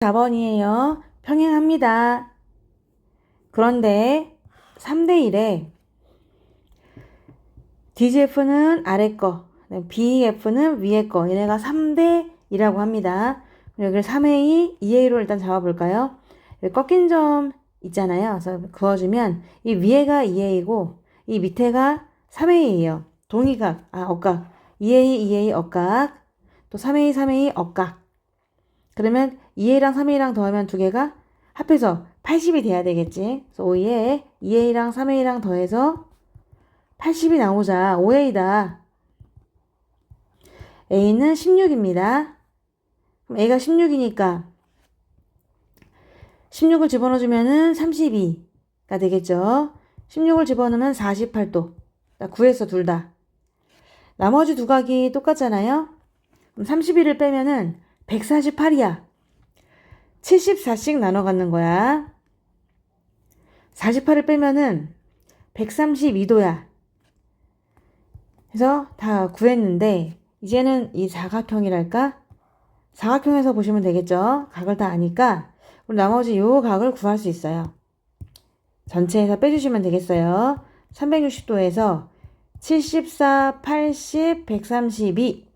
4번이에요. 평행합니다. 그런데 3대 1에 DGF는 아래 거, BF는 위에 거. 얘네가 3대 2라고 합니다. 여기를 3A, 2A로 일단 잡아볼까요? 여기 꺾인 점 있잖아요. 그래서 그어주면 이 위에가 2A고 이 밑에가 3A예요. 동의각, 아, 억각. 2A, 2A, 억각. 또 3A, 3A, 억각. 그러면 2A랑 3A랑 더하면 두 개가 합해서 80이 돼야 되겠지. 그래서 5에 2A랑 3A랑 더해서 80이 나오자. 5A다. A는 16입니다. 그럼 A가 16이니까 16을 집어넣어주면은 32가 되겠죠. 16을 집어넣으면 48도. 나 구했어, 둘 다. 나머지 두 각이 똑같잖아요. 그럼 31을 빼면은 148이야. 74씩 나눠 갖는 거야. 48을 빼면은 132도야. 그래서 다 구했는데 이제는 이 사각형이랄까? 사각형에서 보시면 되겠죠? 각을 다 아니까 우리 나머지 요 각을 구할 수 있어요. 전체에서 빼주시면 되겠어요. 360도에서 74, 80, 132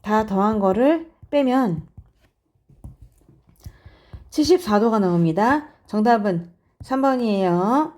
다 더한 거를 빼면 74도가 나옵니다. 정답은 3번이에요.